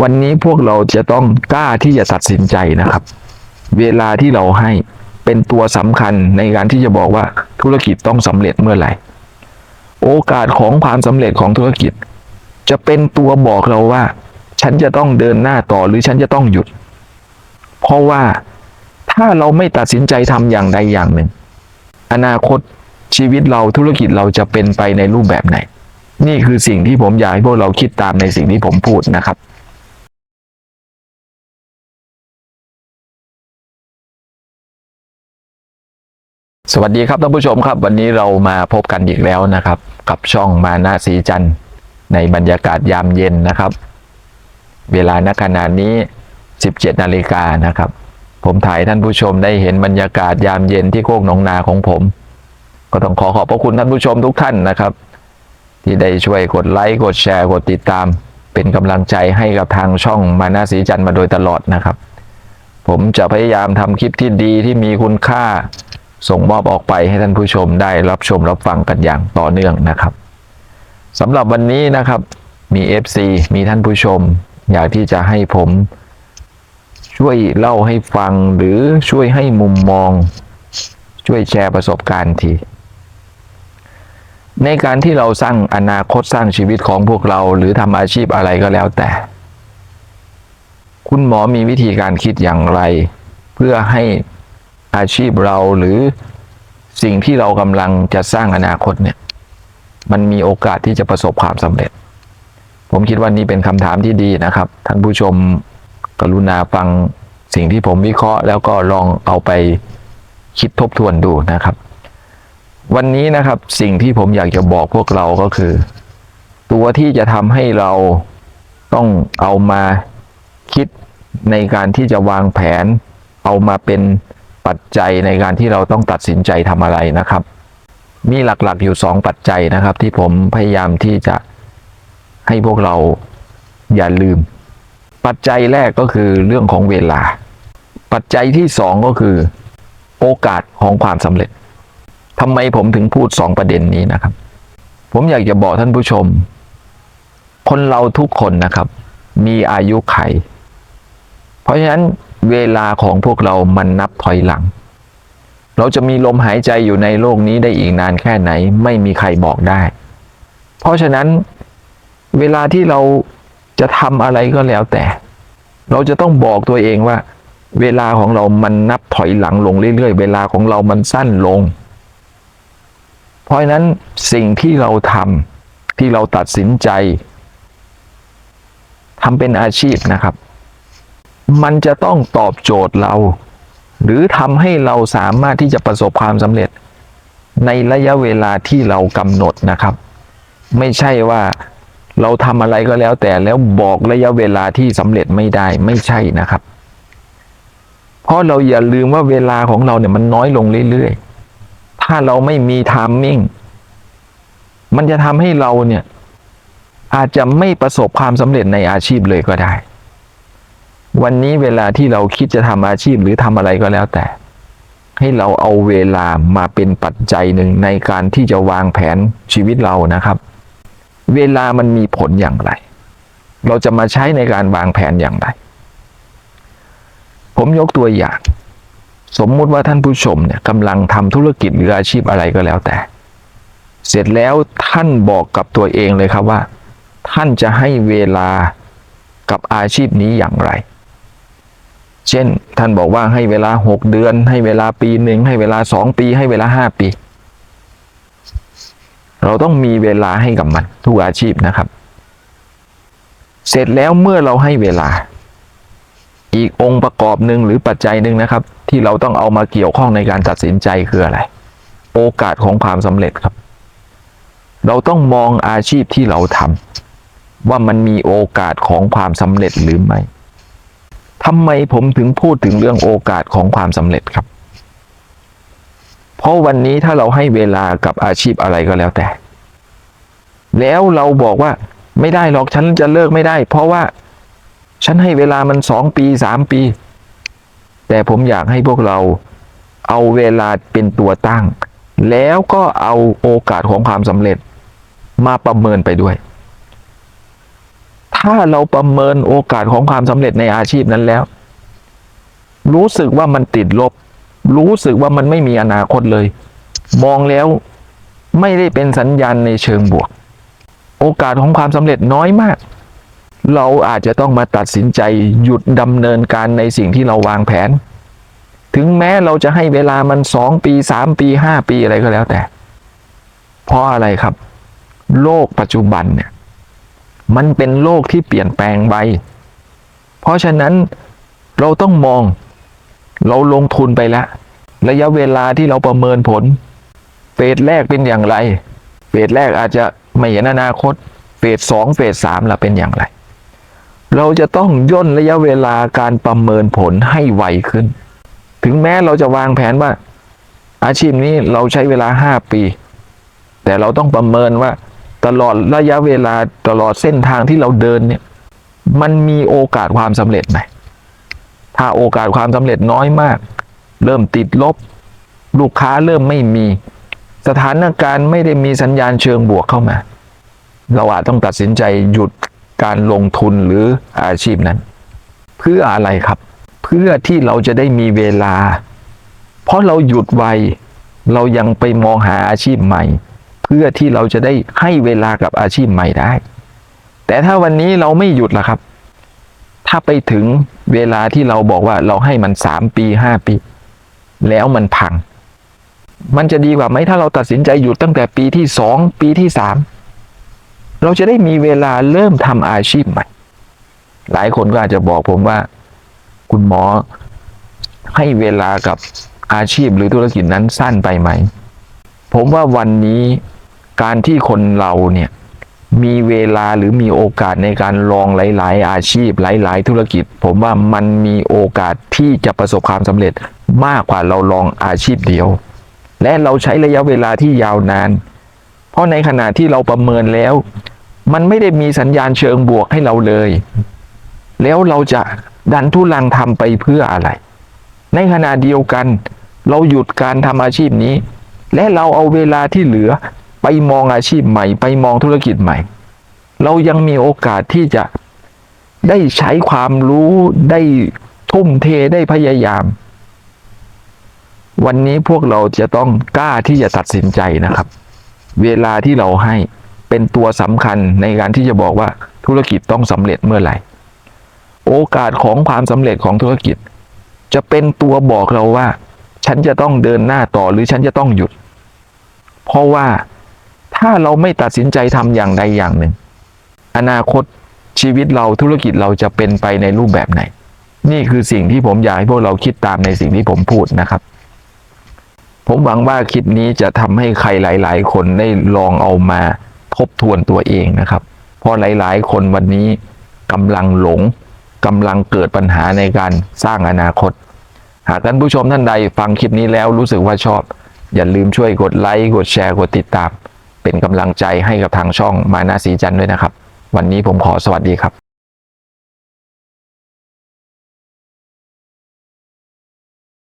วันนี้พวกเราจะต้องกล้าที่จะตัดสินใจนะครับ เวลาที่เราให้เป็นตัวสำคัญในการที่จะบอกว่าธุรกิจต้องสำเร็จเมื่อไหร่ โอกาสของความสำเร็จของธุรกิจ จะเป็นตัวบอกเราว่า ฉันจะต้องเดินหน้าต่อหรือฉันจะต้องหยุด เพราะว่าถ้าเราไม่ตัดสินใจทำอย่างใดอย่างหนึ่ง อนาคตชีวิตเราธุรกิจเราจะเป็นไปในรูปแบบไหน นี่คือสิ่งที่ผมอยากให้พวกเราคิดตามในสิ่งที่ผมพูดนะครับ สวัสดีครับท่านผู้ชมครับ วันนี้เรามาพบกันอีกแล้วนะครับ กับช่องมานะสีจันทร์ในบรรยากาศยามเย็นนะครับ เวลาณขณะนี้ 17นาฬิกานะครับ ผมถ่ายท่านผู้ชมได้เห็นบรรยากาศยามเย็นที่โคกหนองนาของผม ก็ต้องขอขอบพระคุณท่านผู้ชมทุกท่านนะครับ ที่ได้ช่วยกดไลค์กดแชร์กดติดตาม เป็นกำลังใจให้กับทางช่องมานาสีจันทร์มาโดยตลอดนะครับ ผมจะพยายามทำคลิปที่ดีที่มีคุณค่า ส่งมอบออกไปให้ท่านผู้ชมได้รับชมรับฟังกันอย่างต่อเนื่องนะครับสำหรับวันนี้นะครับมี FC มีท่านผู้ชม อยากที่จะให้ผมช่วยเล่าให้ฟังหรือช่วยให้มุมมอง ช่วยแชร์ประสบการณ์ที ในการที่เราสร้างอนาคตสร้างชีวิตของพวกเรา หรือทำอาชีพอะไรก็แล้วแต่ คุณหมอมีวิธีการคิดอย่างไร เพื่อให้ อาชีพเราหรือสิ่งที่เรากำลังจะสร้างอนาคตเนี่ย มันมีโอกาสที่จะประสบความสำเร็จ ผมคิดว่านี่เป็นคำถามที่ดีนะครับ ท่านผู้ชมกรุณาฟังสิ่งที่ผมวิเคราะห์ แล้วก็ลองเอาไปคิดทบทวนดูนะครับ วันนี้นะครับสิ่งที่ผมอยากจะบอกพวกเราก็คือ ตัวที่จะทำให้เราต้องเอามาคิดในการที่จะวางแผน เอามาเป็น ปัจจัยในการที่เราต้องตัดสินใจทำอะไรนะครับ มีหลักๆอยู่สองปัจจัยนะครับ ที่ผมพยายามที่จะให้พวกเราอย่าลืม ปัจจัยแรกก็คือเรื่องของเวลา ปัจจัยที่สองก็คือ โอกาสของความสำเร็จทำไมผมถึงพูดสองประเด็นนี้นะครับ ผมอยากจะบอกท่านผู้ชม คนเราทุกคนนะครับ มีอายุไข เพราะฉะนั้น เวลาของพวกเรามันนับถอยหลัง เราจะมีลมหายใจอยู่ในโลกนี้ได้อีกนานแค่ไหน ไม่มีใครบอกได้ เพราะฉะนั้นเวลาที่เราจะทำอะไรก็แล้วแต่ เราจะต้องบอกตัวเองว่า เวลาของเรามันนับถอยหลังลงเรื่อยๆ เวลาของเรามันสั้นลง เพราะฉะนั้นสิ่งที่เราทำที่เราตัดสินใจทำเป็นอาชีพนะครับ มันจะต้องตอบโจทย์เรา หรือทำให้เราสามารถที่จะประสบความสำเร็จ ในระยะเวลาที่เรากำหนดนะครับ ไม่ใช่ว่าเราทำอะไรก็แล้วแต่แล้วบอกระยะเวลาที่สำเร็จไม่ได้ไม่ใช่นะครับ เพราะเราอย่าลืมว่าเวลาของเราเนี่ยมันน้อยลงเรื่อยๆ ถ้าเราไม่มีไทามมิ่งมันจะทำให้เราเนี่ยอาจจะไม่ประสบความสำเร็จในอาชีพเลยก็ได้ วันนี้เวลาที่เราคิดจะทำอาชีพหรือทำอะไรก็แล้วแต่ ให้เราเอาเวลามาเป็นปัจจัยหนึ่งในการที่จะวางแผนชีวิตเรานะครับ เวลามันมีผลอย่างไร เราจะมาใช้ในการวางแผนอย่างไร ผมยกตัวอย่าง สมมุติว่าท่านผู้ชมเนี่ยกำลังทำธุรกิจหรืออาชีพอะไรก็แล้วแต่ เสร็จแล้วท่านบอกกับตัวเองเลยครับว่า ท่านจะให้เวลากับอาชีพนี้อย่างไร เช่น ท่านบอกว่าให้เวลาหกเดือน ให้เวลาปีหนึ่งให้เวลาสองปี ให้เวลาห้าปี เราต้องมีเวลาให้กับมันทุกอาชีพนะครับ เสร็จแล้วเมื่อเราให้เวลา อีกองค์ประกอบหนึ่งหรือปัจจัยหนึ่งนะครับ ที่เราต้องเอามาเกี่ยวข้องในการตัดสินใจคืออะไร โอกาสของความสำเร็จครับ เราต้องมองอาชีพที่เราทำว่ามันมีโอกาสของความสำเร็จหรือไม่ ทำไมผมถึงพูดถึงเรื่องโอกาสของความสำเร็จครับ เพราะวันนี้ถ้าเราให้เวลากับอาชีพอะไรก็แล้วแต่ แล้วเราบอกว่าไม่ได้หรอกฉันจะเลิกไม่ได้ เพราะว่าฉันให้เวลามันสองปีสามปี แต่ผมอยากให้พวกเราเอาเวลาเป็นตัวตั้ง แล้วก็เอาโอกาสของความสำเร็จมาประเมินไปด้วย ถ้าเราประเมินโอกาสของความสำเร็จในอาชีพนั้นแล้ว รู้สึกว่ามันติดลบ รู้สึกว่ามันไม่มีอนาคตเลย มองแล้วไม่ได้เป็นสัญญาณในเชิงบวก โอกาสของความสำเร็จน้อยมาก เราอาจจะต้องมาตัดสินใจหยุดดำเนินการในสิ่งที่เราวางแผน ถึงแม้เราจะให้เวลามันสองปีสามปีห้าปีอะไรก็แล้วแต่ เพราะอะไรครับ โลกปัจจุบันเนี่ย มันเป็นโลกที่เปลี่ยนแปลงไป เพราะฉะนั้นเราต้องมอง เราลงทุนไปแล้ว ระยะเวลาที่เราประเมินผล เฟสแรกเป็นอย่างไร เฟสแรกอาจจะไม่เห็นอนาคต เฟสสองเฟสสามล่ะเป็นอย่างไร เราจะต้องย่นระยะเวลาการประเมินผลให้ไวขึ้น ถึงแม้เราจะวางแผนว่า อาชีพนี้เราใช้เวลาห้าปี แต่เราต้องประเมินว่า ตลอดระยะเวลาตลอดเส้นทางที่เราเดินเนี่ย มันมีโอกาสความสำเร็จไหมถ้าโอกาสความสำเร็จน้อยมาก เริ่มติดลบ ลูกค้าเริ่มไม่มี สถานการณ์ไม่ได้มีสัญญาณเชิงบวกเข้ามา เราอาจต้องตัดสินใจหยุดการลงทุนหรืออาชีพนั้น เพื่ออะไรครับ เพื่อที่เราจะได้มีเวลา เพราะเราหยุดไวเรายังไปมองหาอาชีพใหม่ พื่อที่เราจะได้ให้เวลากับอาชีพใหม่ได้ แต่ถ้าวันนี้เราไม่หยุดล่ะครับ ถ้าไปถึงเวลาที่เราบอกว่าเราให้มันสามปีห้าปี แล้วมันพัง มันจะดีกว่าไหมถ้าเราตัดสินใจหยุดตั้งแต่ปีที่สองปีที่สามเราจะได้มีเวลาเริ่มทำอาชีพใหม่ หลายคนก็อาจจะบอกผมว่า คุณหมอให้เวลากับอาชีพหรือธุรกิจนั้นสั้นไปไหม ผมว่าวันนี้ การที่คนเราเนี่ยมีเวลาหรือมีโอกาสในการลองหลาย ๆ อาชีพ หลาย ๆ ธุรกิจ ผมว่ามันมีโอกาสที่จะประสบความสำเร็จมากกว่าเราลองอาชีพเดียว และเราใช้ระยะเวลาที่ยาวนาน เพราะในขณะที่เราประเมินแล้ว มันไม่ได้มีสัญญาณเชิงบวกให้เราเลย แล้วเราจะดันทุลังทำไปเพื่ออะไร ในขณะเดียวกัน เราหยุดการทำอาชีพนี้ และเราเอาเวลาที่เหลือ ไปมองอาชีพใหม่ ไปมองธุรกิจใหม่ เรายังมีโอกาสที่จะได้ใช้ความรู้ได้ทุ่มเทได้พยายาม วันนี้พวกเราจะต้องกล้าที่จะตัดสินใจนะครับ เวลาที่เราให้เป็นตัวสำคัญในการที่จะบอกว่าธุรกิจต้องสำเร็จเมื่อไหร่ โอกาสของความสำเร็จของธุรกิจ จะเป็นตัวบอกเราว่า ฉันจะต้องเดินหน้าต่อหรือฉันจะต้องหยุด เพราะว่า ถ้าเราไม่ตัดสินใจทำอย่างใดอย่างหนึ่ง อนาคตชีวิตเราธุรกิจเราจะเป็นไปในรูปแบบไหน นี่คือสิ่งที่ผมอยากให้พวกเราคิดตามในสิ่งที่ผมพูดนะครับ ผมหวังว่าคลิปนี้จะทำให้ใครหลาย ๆ คนได้ลองเอามาทบทวนตัวเองนะครับ เพราะหลาย ๆ คนวันนี้กำลังหลงกำลังเกิดปัญหาในการสร้างอนาคต หากท่านผู้ชมท่านใดฟังคลิปนี้แล้วรู้สึกว่าชอบ อย่าลืมช่วยกดไลค์กดแชร์กดติดตาม เป็นกำลังใจให้กับทางช่องมานาสีจันทร์ด้วยนะครับ วันนี้ผมขอสวัสดีครับ